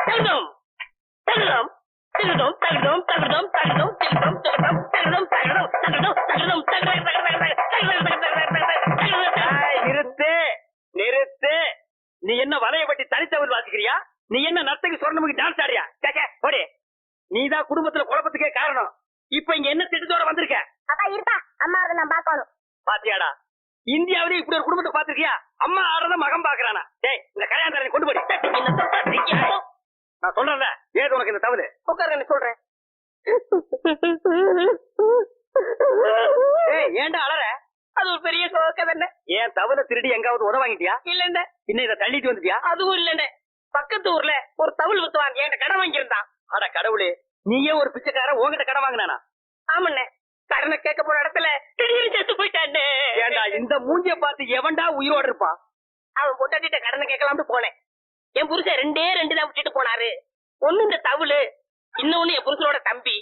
தகுதம் தகுதம் தகுதம் தகுதம் தகுதம் தகுதம் தகுதம் தகுதம் தகுதம் தகுதம் தகுதம் தகுதம் தகுதம் நிறுத்து நிறுத்து நீ என்ன வலைய பட்டி தனித்தவர் வாசிக்கிறியா நீ என்ன நர்த்தகி சொர்ணமுகி டான்ஸ் ஆடியா கேக்க போடி நீதான் குடும்பத்துல குழப்பத்துக்கே காரணம் இப்ப இங்க என்ன திட்டத்தோட வந்திருக்க அப்பா இருப்பா அம்மா அதை நான் பார்க்கணும் பாத்தியாடா இந்தியாவிலே இப்படி ஒரு குடும்பத்தை பாத்திருக்கியா அம்மா ஆடுறத மகன் பாக்குறானா டேய் இந்த கல்யாணம் கொண்டு போடி. நான் சொல்றேன்ல ஏது உனக்கு இந்த தவறு? உட்காருங்க சொல்றேன். ஏய் ஏன்டா அலற? அது ஒரு பெரிய சோக தானே ஏன் தவளை திருடி எங்காவது உத வாங்கிட்டியா? இல்ல இன்னும் இதை தள்ளிட்டு வந்துட்டியா? அதுவும் இல்லண்ட பக்கத்து ஊர்ல ஒரு தவுள் வித்துவாங்க என்கிட்ட கடன் வாங்கியிருந்தான். அட கடவுளே நீயே ஒரு பிச்சைக்கார உங்ககிட்ட கடன் வாங்கினானா? ஆமாண்ணே. கடனை கேட்க போன இடத்துல திடீர்னு செத்து போயிட்டானே. ஏன்டா இந்த மூஞ்சிய பார்த்து எவன்டா உயிரோட இருப்பான் அவன் பொட்டாட்டிட்ட கடனை கேட்கலாம்னு போனேன். என் புருஷன் ரெண்டே ரெண்டு தான் விட்டுட்டு போனாரு. ஒண்ணு இந்த தவுளு இன்னொன்னு என் புருஷனோட தம்பி.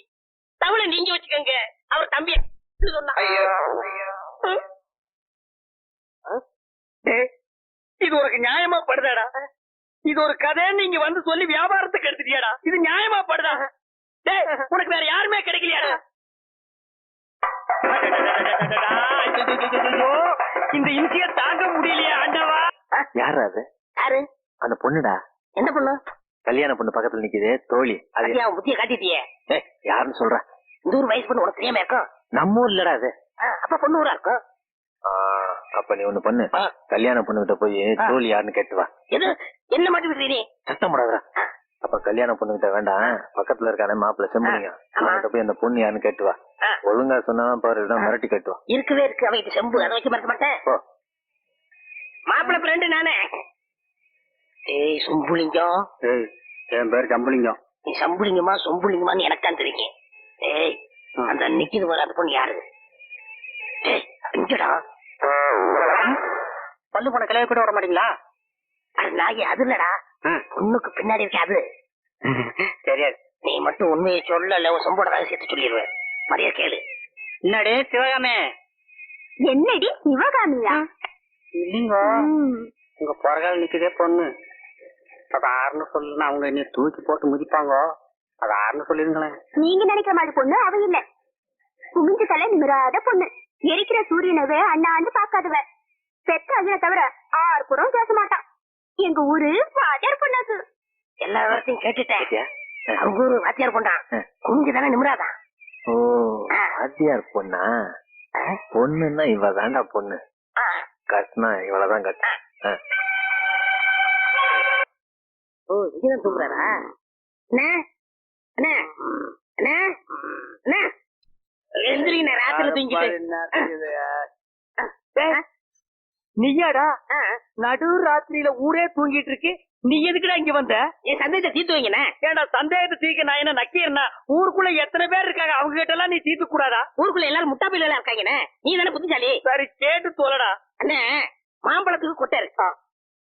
தவுளை நீங்க வச்சுக்கோங்க. அவர் தம்பி சொன்னா இது உனக்கு நியாயமா படுதாடா? இது ஒரு கதைன்னு நீங்க வந்து சொல்லி வியாபாரத்துக்கு எடுத்துட்டியாடா? இது நியாயமா படுதா? உனக்கு வேற யாருமே கிடைக்கலையாடா? இந்த இன்சிய தாங்க முடியலையா ஆண்டவா யாரு அது யாரு அந்த பொண்ணுடா என்ன பொண்ணு கல்யாண பொண்ணு பக்கத்துல நிக்குது தோழி அது அவன் புத்திய காட்டிட்டியே யாருன்னு சொல்ற இந்த ஒரு வயசு பொண்ணு உனக்கு தெரியாம இருக்கும் நம்ம ஊர் இல்லடா அது அப்ப பொண்ணு ஊரா இருக்கும் அப்ப நீ ஒண்ணு பண்ணு கல்யாண பொண்ணு கிட்ட போய் தோழி யாருன்னு கேட்டு வா எது என்ன மட்டும் விடுறீ நீ சத்தம் போடாதடா அப்ப கல்யாண பொண்ணு கிட்ட வேண்டாம் பக்கத்துல இருக்கானே மாப்பிள்ள செம்புலிங்க அவன்கிட்ட போய் அந்த பொண்ணு யாருன்னு கேட்டு வா ஒழுங்கா சொன்னா பாரு மிரட்டி கேட்டு வா இருக்கவே இருக்கு. அவன் செம்பு அதை வச்சு மறக்க மாட்டேன். போ. மாப்பிள்ள ஃப்ரெண்டு நானே. ஏய் சொம்புலிங்கம். ஏய் என் பேர் ஜம்புலிங்கம் நீ சம்புலிங்கமா சொம்புலிங்கமான்னு எனக்கு தான் தெரியும். ஏய் அந்த நிக்கிது வர அந்த பொண்ணு யாரு? ஏய் இங்கடா. பல்லு போன கிளைய கூட வர மாட்டீங்களா? அது நாயி அது இல்லடா. பொண்ணுக்கு பின்னாடி இருக்க அது. தெரியாது. நீ மட்டும் உண்மையை சொல்லல உன் சொம்போட ரகசியத்தை சொல்லிடுவேன். மரியாதை கேளு. என்னடே சிவகாமே? என்னடி சிவகாமியா? இல்லீங்க. உங்க பிறகால நிக்குதே பொண்ணு. அது ஆறுன்னு சொல்லுன்னா அவங்க என்ன தூக்கி போட்டு மிதிப்பாங்க. அது ஆறுன்னு சொல்லிருங்களேன் நீங்க நினைக்கிற மாதிரி பொண்ணு அவ இல்ல. குமிஞ்சு தலை நிமிராத பொண்ணு. எரிக்கிற சூரியனவே அண்ணாந்து பாக்காதவ பெற்ற ஐயனை தவிர ஆறு புறம் பேச மாட்டான். எங்க ஊரு வாத்தியார் பொண்ணாக்கு எல்லா விவரத்தையும் கேட்டுட்டேன். அவங்க ஊரு வாத்தியார் ஆ. குஞ்சு தானே நிமிராதான் ஓ வாத்தியார் பொண்ணா? பொண்ணுன்னா இவ தாண்டா பொண்ணு. கட்டினா இவளதான் கட்டு. ஆ. ஓ இங்கதான் தூங்குறாரா? அண்ணே அண்ணே அண்ணே அண்ணே. எந்திரிங்க ராத்திரி தூங்கிட்டு நீயாடா? நடு ராத்திரியில ஊரே தூங்கிட்டு இருக்கு. நீ எதுக்குடா இங்க வந்த? என் சந்தேகத்தை தீர்த்து வைங்கண்ணே ஏன்டா சந்தேகத்தை தீக்க நான் என்ன நக்கீரனா? ஊருக்குள்ள எத்தனை பேர் இருக்காங்க? அவங்க கிட்ட எல்லாம் நீ தீர்த்து கூடாதா ஊருக்குள்ள எல்லாரும் முட்டா பையில இருக்காங்கண்ணே. நீ தானே புத்திசாலி? சரி கேட்டு தோலடா அண்ணே மாம்பழத்துக்கு கொட்டை இருக்கு.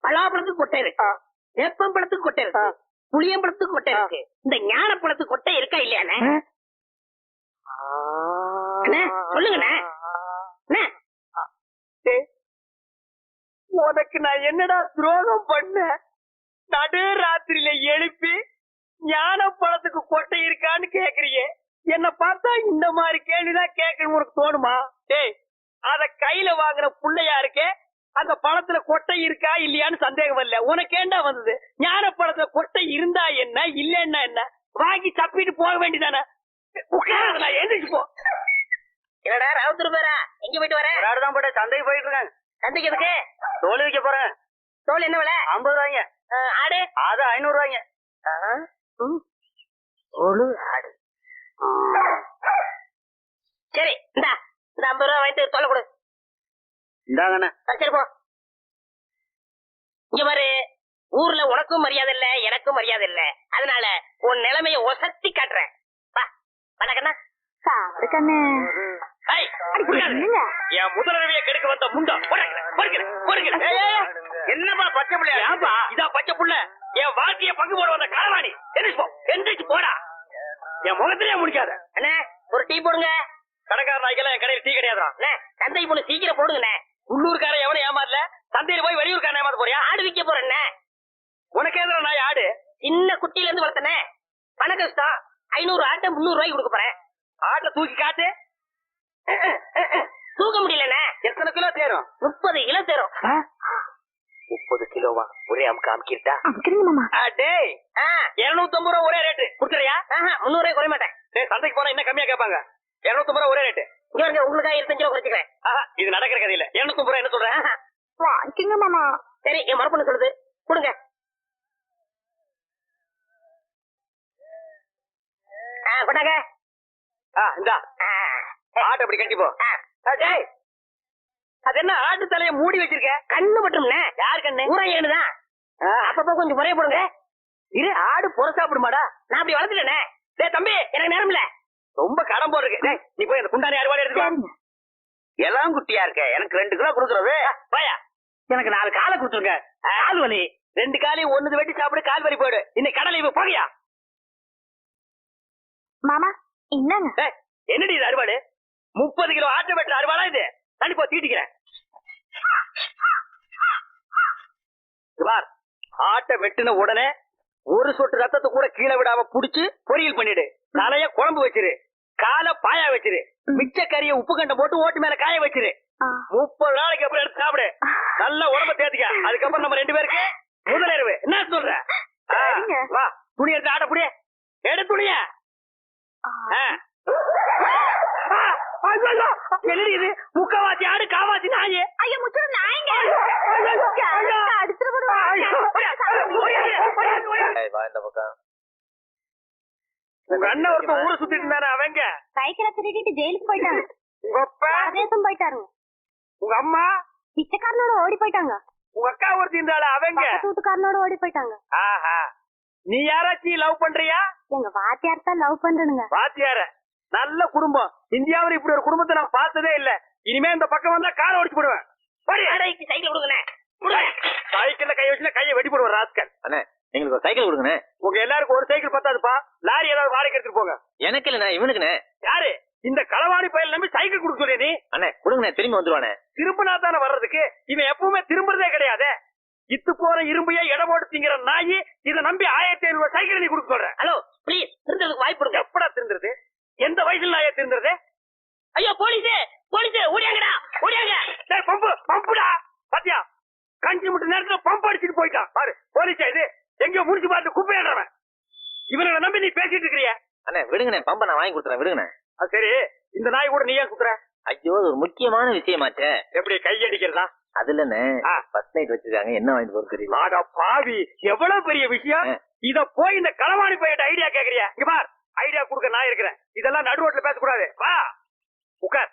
பலாப்பழத்துக்கு கொட்டை இருக்கு. வேப்பம்பழத்துக்கு கொட்டை இருக்கு. புளியம்பழத்துக்கு கொட்டை இருக்கு. இந்த ஞானப்பழத்துக்கு கொட்டை இருக்கா இல்லையாண்ணே அண்ணே? சொல்லுங்கண்ணே. அண்ணே. உனக்கு நான் என்னடா துரோகம் பண்ண நடு ராத்திரியில எழுப்பி ஞான பழத்துக்கு கொட்டை இருக்கான்னு கேக்குறியே. என்ன பார்த்தா இந்த மாதிரி கேள்விதான் கேட்கணும் உனக்கு தோணுமா? டேய் அத கையில வாங்குற புள்ளையா இருக்கே அந்த பழத்துல கொட்டை இருக்கா இல்லையான்னு சந்தேகம் வரல. உனக்கு ஏண்டா வந்தது? ஞான பழத்துல கொட்டை இருந்தா என்ன இல்லன்னா என்ன? வாங்கி தப்பிட்டு போக வேண்டியதானே? உட்காராத நான் எழுந்திரிச்சு போ. என்னடா ராவுத்தர் பேரா எங்க போயிட்டு வர? தான் போட்டு சந்தைக்கு போயிட்டு இருக்காங்க சந்தைக்கு எதுக்கு? தோல் வைக்க போறேன். தோல் என்ன விலை? ஐம்பது ரூபாய்ங்க. ஆடு. அது ஐநூறு ரூபாய்ங்க. தோலு ஆடு. சரி இந்தா இந்த ஐம்பது ரூபா வாங்கிட்டு தோலை கொடு. இந்தாங்கண்ணே. ஆ, சரி போ. இங்க பாரு ஊர்ல உனக்கும் மரியாதை இல்ல எனக்கும் மரியாதை இல்ல. அதனால உன் நிலைமைய ஒசத்தி காட்டுறேன். வா வணக்கண்ணா கண்ணு. என்னங்க? என் முதலுதவியை கெடுக்க வந்த முண்டா பொறுக்கிறேன், பொறுக்கிறேன், என்னப்பா பச்சை புள்ளையா ஏன்பா இதா பச்சை புள்ள. என் வாழ்க்கைய பங்கு போட வந்த களவாணி எந்திரிச்சு போ. எந்திரிச்சு போடா. என் முகத்திலேயே முடிக்காத. அண்ணே ஒரு டீ போடுங்க. கடைக்கார நாய்க்கெல்லாம் என் கடையில் டீ கிடையாதுடா. அண்ணே சந்தை பொண்ணு சீக்கிரம் போடுங்கண்ணே. உள்ளூர்காரன் எவனும் ஏமாறல சந்தையில போய் வெளியூர்காரன் ஏமாத்த போறியா? ஆடு விற்க போறேண்ணே உனக்கு எதிர நாய் ஆடு? சின்ன குட்டில இருந்து வளர்த்தனே. பண கஷ்டம். ஐநூறு ஆட்டை முந்நூறு ரூபாய்க்கு கொடுக்க போறேன். ஆட்டை தூக்கி காட்டு. தூக்க முடியலண்ணே. எத்தனை கிலோ தேரும்? முப்பது கிலோ தரும். முப்பது கிலோவா ஒரே அமுக்கு அமுக்கிட்டா? அமுக்குறீங்க மாமா. டேய் இருநூத்தி ஐம்பது ரூபா ஒரே ரேட்டு கொடுத்துறியா? ரூபாய் குறைய மாட்டேன் சந்தைக்கு போனா இன்னும் கம்மியா கேட்பாங்க. இருநூத்தி ரூபா ஒரே ரேட்டு இங்க உங்களுக்காக இருபத்தஞ்சு ரூபா குறைச்சிக்கிறேன். ஆஹா, இது நடக்கிற கதை இல்ல இருநூத்தி ரூபா என்ன சொல்றேன். வாங்கிக்கங்க மாமா. சரி என் மரப்பண்ணு சொல்லுது. கொடுங்க. ஆ, கொண்டாங்க. ஆ, இந்தா. ஆட்டை அப்படி கட்டி போ ஆ. ஆ, டேய் அது என்ன ஆட்டு தலைய மூடி வச்சிருக்க? கண்ணு மட்டும்ண்ணே யார் கண்ணு? ஆ, அப்பப்போ கொஞ்சம் முறைய போடுங்க. இரு ஆடு புற சாப்பிடுமாடா. நான் அப்படி வளர்த்துட்டேனே. டேய் தம்பி எனக்கு நேரம் இல்ல. ரொம்ப கடன் போடுறதுக்கு. டேய் நீ போய் அந்த குண்டானி அறுவாடு எடுத்துக்கோ எல்லாம் குட்டியா இருக்க. எனக்கு ரெண்டு கிலோ கொடுக்குறது. போயா. எனக்கு நாலு காலை கொடுத்துருங்க. கால் வலி. ரெண்டு காலையும் ஒண்ணு வெட்டி சாப்பிடு கால் வலி போயிடு. இன்னைக்கு கடலை இப்ப போகையா? மாமா என்னங்க? என்னடி இது அறுவாடு? முப்பது கிலோ ஆட்டை வெட்டுற அறுவாடா இது? தள்ளி போ தீட்டிக்கிறேன். பார் ஆட்டை வெட்டின உடனே ஒரு சொட்டு ரத்தத்தை கூட கீழே விடாம புடிச்சு பொரியல் பண்ணிடு. தலைய குழம்பு வச்சிரு. காலை பாயா வச்சிரு. மிச்ச கறிய உப்பு கண்டம் போட்டு ஓட்டு மேல காய வச்சிரு. முப்பது நாளைக்கு அப்புறம் எடுத்து சாப்பிடு. நல்ல உடம்ப தேத்திக்க. அதுக்கப்புறம் நம்ம ரெண்டு பேருக்கு முதலிரவு என்ன சொல்ற. வா. துணி எடுத்து ஆட்ட புடிய. எடு துணிய. என்னடி இது? முக்கவாசி ஆடு காவாசி நாயே. ஐயோ முச்சுரு நாயங்க. ஏய், வா இந்த பக்கம். உங்க அண்ணன் ஒருத்தன் ஊரை சுத்திட்டு இருந்தானே அவங்க? சைக்கிளை திருடிட்டு ஜெயிலுக்கு போயிட்டாங்க. உங்க அப்பா பிரதேசம் போயிட்டாருங்க. உங்க அம்மா? பிச்சைக்காரனோட ஓடி போயிட்டாங்க. உங்க அக்கா ஒருத்தி இருந்தாள அவங்க? பக்கத்து வீட்டுக்காரனோட ஓடி போயிட்டாங்க. ஆஹா. நீ யாராச்சும் லவ் பண்றியா? எங்க வாத்தியார் தான் லவ் பண்றனுங்க. பாத்தியார நல்ல குடும்பம். இந்தியாவுல இப்படி ஒரு குடும்பத்தை நான் பார்த்ததே இல்ல. இனிமே இந்த பக்கம் வந்தா காரை ஒடிச்சு போடுவேன். சைக்கிள் கொடுங்கண்ணே. கொடுங்க சைக்கிள்ல கை வச்சுல கையை வெட்டி போடுவேன் ராஸ்கல். அண்ணே எங்களுக்கு ஒரு சைக்கிள் கொடுங்கண்ணே. உங்க எல்லாருக்கும் ஒரு சைக்கிள் பத்தாதுப்பா. லாரி ஏதாவது வாடகை எடுத்துட்டு போங்க. எனக்கு இல்லண்ணே இவனுக்குண்ணே. யாரு? இந்த களவாணி பயில நம்பி சைக்கிள் கொடுக்க சொல்லிய நீ? அண்ணே கொடுங்கண்ணே திரும்பி வந்துருவானே திரும்பினா தானே வர்றதுக்கு? இவன் எப்பவுமே திரும்புறதே கிடையாது. இத்து போற இரும்பையே இடம் போட்டு திங்கிற நாயி இதை நம்பி ஆயிரத்தி ஐநூறு ரூபாய் சைக்கிள் நீ கொடுக்க சொல்ற ஹலோ ப்ளீஸ் திருந்ததுக்கு வாய்ப்பு கொடுங்க எப்படா திருந்துறது எந்த வயசுல நாயே திருந்துறது ஐயோ போலீஸ் போலீஸ் ஓடியாங்கடா ஓடியாங்க டேய் பம்பு பம்புடா பாத்தியா கஞ்சி முட்டு நேரத்துல பம்ப் அடிச்சிட்டு போயிட்டான். பாரு போலீஸா இது. எங்கேயோ முடிச்சு பார்த்து குப்பையாடுறவன். இவனை நம்பி நீ பேசிட்டு இருக்கிறிய? அண்ணே விடுங்கண்ணே பம்பை நான் வாங்கி கொடுத்துறேன் விடுங்கண்ணே. அது சரி. இந்த நாய் கூட நீ ஏன் குத்துற? ஐயோ அது ஒரு முக்கியமான விஷயமாச்சே. எப்படி கை அடிக்கிறதா? அது இல்லண்ணே. ஃபர்ஸ்ட் நைட் வச்சிருக்காங்க என்ன வாங்கிட்டு போறது தெரியல. ஆடா பாவி எவ்வளவு பெரிய விஷயம். இத போய் இந்த களவாணி போயிட்ட ஐடியா கேக்குறியா? இங்க பார் ஐடியா கொடுக்க நான் இருக்கிறேன். இதெல்லாம் நடு ரோட்ல பேசக்கூடாது. வா உட்கார்.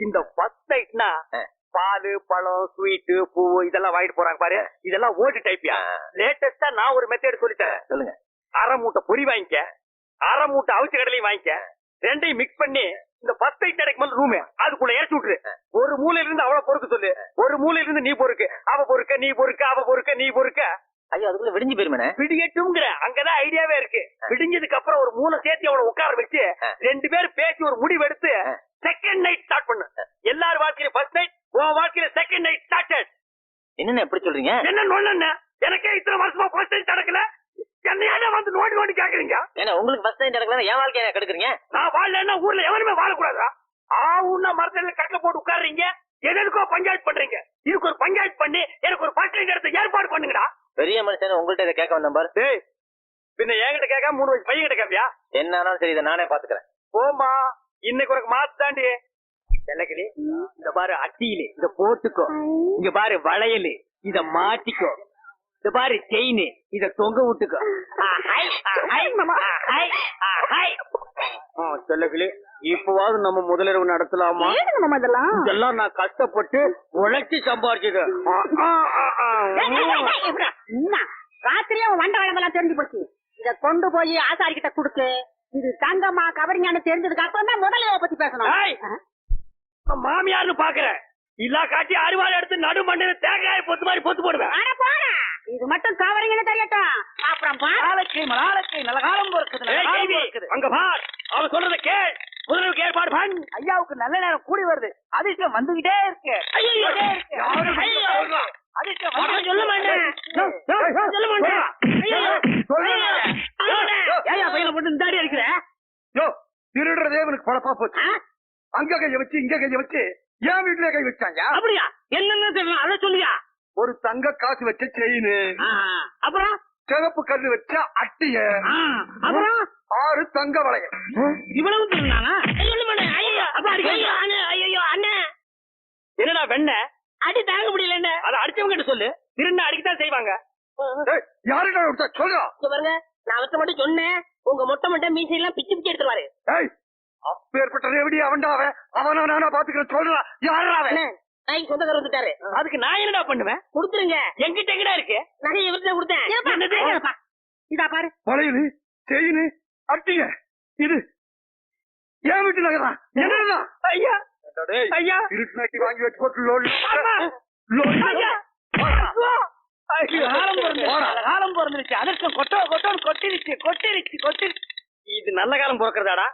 இந்த ஃபர்ஸ்ட் நைட்னா. பால் பழம் ஸ்வீட் பூ இதெல்லாம் வாங்கிட்டு போறாங்க பாரு. இதெல்லாம் ஓட்டு டைப்பியா. லேட்டஸ்டா நான் ஒரு மெத்தட் சொல்லிட்டேன் சொல்லுங்க. அரை மூட்டை பொரி வாங்கிக்க. அரை மூட்டை அவிச்ச கடலையும் வாங்கிக்க. ரெண்டையும் மிக்ஸ் பண்ணி இந்த நைட் கிடைக்கும் போது ரூம் அதுக்குள்ள இறச்சி விட்டுரு. ஒரு மூலையில இருந்து அவள பொறுக்க சொல்லு. ஒரு மூலையில இருந்து நீ பொறுக்கு. அவ பொறுக்க நீ பொறுக்க அவ பொறுக்க நீ பொறுக்க. ஐயோ அதுக்குள்ள விடிஞ்சு போயிருமேண்ணே பிடிக்கட்டும்ங்கிற அங்கதான் ஐடியாவே இருக்கு. பிடிஞ்சதுக்கு அப்புறம் ஒரு மூணு சேர்த்து அவளை உட்கார வச்சு. ரெண்டு பேரும் பேசி ஒரு முடிவு எடுத்து. செகண்ட் நைட் ஸ்டார்ட் பண்ணு. எல்லார் வாழ்க்கையில ஃபர்ஸ்ட் நைட் உன் வாழ்க்கையில செகண்ட் நைட் ஸ்டார்டட் என்னண்ணே எப்படி சொல்றீங்க? என்ன நொண்ணு எனக்கே இத்தனை வருஷமா ஃபர்ஸ்ட் நைட் நடக்கல. என்னையால வந்து நோண்டி நோண்டி கேக்குறீங்க? ஏன்னா உங்களுக்கு ஃபர்ஸ்ட் நைட் நடக்கல என் வாழ்க்கைய கெடுக்குறீங்க? நான் வாழலன்னா ஊர்ல எவனுமே வாழக்கூடாதா? ஆவுன்னா மரத்துல கட்டில போட்டு உட்கார்றீங்க. எதற்கோ பஞ்சாயத்து பண்றீங்க. இதுக்கு ஒரு பஞ்சாயத்து பண்ணி எனக்கு ஒரு ஃபர்ஸ்ட் நைட் எடுத்து ஏற்பாடு பண்ணுங்கடா. பெரிய மனுஷன் உங்கள்ட்ட இதை கேட்க வந்தேன் பாரு. டேய் பின்ன என்கிட்ட கேட்காம மூணு வயசு பையன் கிட்ட கேப்பியா என்ன ஆனாலும் சரி இதை நானே பாத்துக்கிறேன் போமா இன்னைக்கு உனக்கு மாத்து தாண்டி. செல்லக்கிளி இந்த பாரு அட்டியில இத போட்டுக்கோ. இங்க பாரு வளையல் இத மாட்டிக்கோ. இந்த பாரு செயின் இத தொங்க விட்டுக்கோ. செல்லக்கிளி இப்பவாவது நம்ம முதலிரவு நடத்தலாமா? இதெல்லாம்? இதெல்லாம் நான் கஷ்டப்பட்டு உழைச்சி சம்பாரிச்சது. ராத்திரியே வண்ட வழங்கெல்லாம் தெரிஞ்சு போச்சு. இத கொண்டு போய் ஆசாரி கிட்ட குடுக்கு இது தங்கம்மா கவரிங்கான்னு தெரிஞ்சதுக்கு அப்புறம் தான் முதல்ல இதை பத்தி பேசணும் மாமியார்னு பாக்குறேன் இல்லா காட்டி அருவாள் எடுத்து நடு மண்ணில தேங்காய் பொத்து மாதிரி பொத்து போடுவேன் இது மட்டும் கவரிங்கன்னு தெரியட்டும் அப்புறம் நாளைக்கு நாளைக்கு நல்ல காலம் இருக்குது அங்க பார் அவன் சொல்றத கேள் முதலுக்கு ஏற்பாடு பண் ஐயாவுக்கு நல்ல நேரம் கூடி வருது அதிர்ஷ்டம் வந்துகிட்டே இருக்கு அதிர்ஷ்டம் சொல்ல மாட்டேன் சொல்ல மாட்டேன் ஐயா பையில மட்டும் தாடி இருக்கிற திருடுறதே இவனுக்கு பழப்பா போச்சு அங்க கைய வச்சு இங்க கைய வச்சு என் வீட்டுல கை வச்சாங்க அப்படியா? என்னன்னு தெரியல அதை சொல்லியா. ஒரு தங்க காசு வச்ச செயின். அப்புறம்? சிவப்பு கல்லு வச்ச அட்டிய. அப்புறம்? ஆறு தங்க வளையம் இவ்வளவு திருநானா ஐயோ அப்ப ஐயோ அண்ணே ஐயோ அண்ணே. என்னடா வெண்ண? அடி தாங்க முடியல என்ன அத அடிச்சவங்க கிட்ட சொல்லு. திருண்ண அடிக்கத்தான் செய்வாங்க. யாருடா சொல்றா. இங்க பாருங்க நான் அவர்த்த மட்டும் சொன்னேன். உங்க மொட்டை மொட்டை மீசை எல்லாம் பிச்சு பிச்சு எடுத்துருவாரு. அப்பேற்பட்ட ரேவடி அவன்டா அவன்? அவனா நானா பாத்துக்கிறேன் சொல்றா. யாரா அவன்? அண்ணே நாய்க்கு சொந்தக்காரர் வந்துட்டாரு. அதுக்கு நான் என்னடா பண்ணுவேன்? கொடுத்துருங்க. என்கிட்ட எங்கடா இருக்கு? நகையை இவர்தான் கொடுத்தேன். இதா பாரு. வளையலு செயின் அட்டிய இது. ஏன் வீட்டு நகரா என்னடா? ஐயா. ஐயா. இருட்டுனாக்கி வாங்கி வச்சு போட்டு லோல். லோல். ஐயா. காலம் பிறந்துருச்சு. காலம் பிறந்துருச்சு. அதிர்ஷ்டம் கொட்டோ கொட்டோ கொட்டிருச்சு கொட்டிருச்சு கொட்டிருச்சு. இது நல்ல காலம் பிறக்கிறதாடா.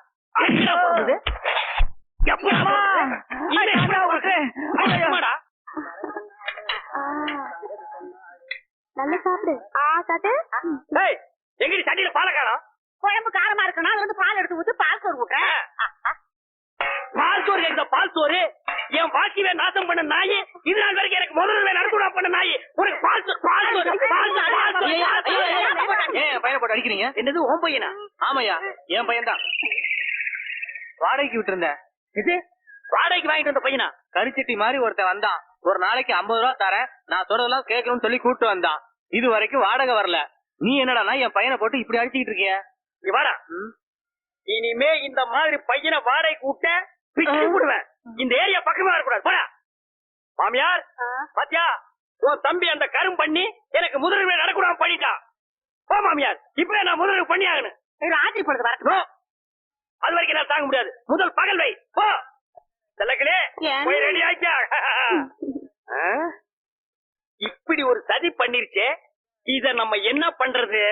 நல்ல சாப்பிடு ஆ எங்கடி பாலை காணோம் குழம்பு காரமா இருக்கணும் அது வந்து பால் எடுத்து ஊத்து பால் சோறு விட்டேன் பால் சோறு கேக்குதா பால் சோறு என் வாழ்க்கையில நாசம் பண்ண நாய் இது நாள் வரைக்கும் எனக்கு முதல்ல நடக்கூடா பண்ண நாய் உனக்கு பால் பால் சோறு பால் சோறு பையனை போட்டு அடிக்கிறீங்க என்னது ஓம் பையனா ஆமாய்யா என் பையன் தான் வாடகைக்கு விட்டுருந்தேன் இது? வாடகைக்கு வாங்கிட்டு வந்த பையனா? கரிச்சட்டி மாதிரி ஒருத்தன் வந்தான். ஒரு நாளைக்கு ஐம்பது ரூபா தரேன். நான் சொல்றதெல்லாம் கேட்கணும்னு சொல்லி கூப்பிட்டு வந்தான். இது வரைக்கும் வாடகை வரல. நீ என்னடானா என் பையனை போட்டு இப்படி அடிச்சுக்கிட்டு இருக்கிய? வாடா. இனிமே இந்த மாதிரி பையனை வாடகைக்கு விட்ட பிச்சு விடுவேன் இந்த ஏரியா பக்கமா இருக்கக்கூடாது போடா மாமியார் பாத்தியா? உன் தம்பி அந்த கரும் பண்ணி எனக்கு முதலுரிமை நடக்கூடாம பண்ணிட்டான். போ மாமியார் இப்ப நான் முதலுரிமை பண்ணி ஆகணும் ராத்திரி பொழுது வரட்டும்? நோ. அது வரைக்கும் நான் தாங்க முடியாது. முதல் பகல் வை. போ. செல்லக்கிளே ஏன்? போய் ரெடி ஆச்சா இப்படி ஒரு சதி பண்ணிருச்சே இத நம்ம என்ன பண்றது?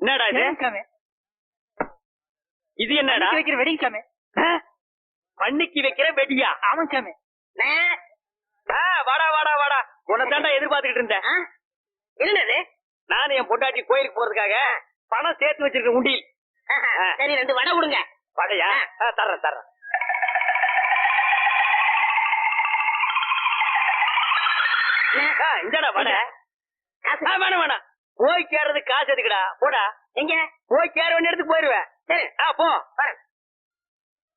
என்னடா இது? இது என்னடா? வைக்கிற வெடிங் சாமி? பண்ணிக்கு வைக்கிற வெடியா? ஆமாம் சாமி. வாடா வாடா வாடா. உன்னை தாண்டா எதிர்பார்த்துக்கிட்டு இருந்தேன்? என்னது? நானும் என் பொண்டாட்டி கோயிலுக்கு போறதுக்காக பணம் சேர்த்து வச்சிருக்கேன் உண்டியில். சரி ரெண்டு வடை கொடுங்க. வடையா? தர்றேன் தர்றேன். இந்தாடா வடை. வேணாம் வேணாம். போய் சேர்றதுக்கு காசு எதுக்குடா? போடா. எங்க? போய் சேர வேண்டிய இடத்துக்கு போயிருவேன். சரி. ஆ போ.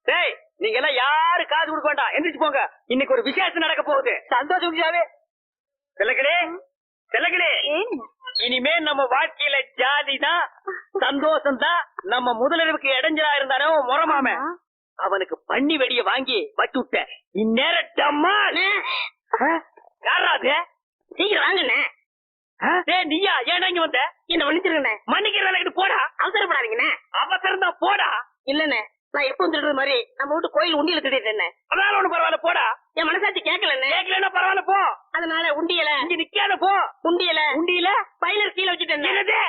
டேய் நீங்க எல்லாம் யாரு காசு கொடுக்க வேண்டாம்? எந்திரிச்சு போங்க. இன்னைக்கு ஒரு விசேஷம் நடக்க போகுது. சந்தோஷம் செல்லக்கிளே செல்லக்கிளே. இனிமே நம்ம வாழ்க்கையில ஜாலி தான் சந்தோஷம் தான் நம்ம முதலிரவுக்கு இடைஞ்சலா இருந்தானோ முறமாம. அவனுக்கு பண்ணி வெடிய வாங்கி வச்சு விட்டேன் இந்நேரம் டம்மா அண்ணே, யாரா அது? சீக்கிரம் வாங்கண்ணே. நீயா? ஏன்டா இங்க வந்த? என்ன மன்னிச்சிருங்கண்ணே மன்னிக்கிற வேலைக்கு போடா. அவசரப்படாதீங்கண்ணே. அவசரம் தான் போடா. இல்லண்ணே. நான் எப்பவும் திருடுறது மாதிரி? நம்ம வீட்டு கோயில் உண்டியல திருடிட்டேன் அதனால ஒண்ணு பரவாயில்ல போடா. என் மனசாட்சி கேட்கலண்ணே. கேட்கலன்னா பரவாயில்ல போ. அதனால உண்டியல. இங்க நிக்காத போ. உண்டியல. உண்டியில? பைலர் கீழே வச்சுட்டேன் என்னது?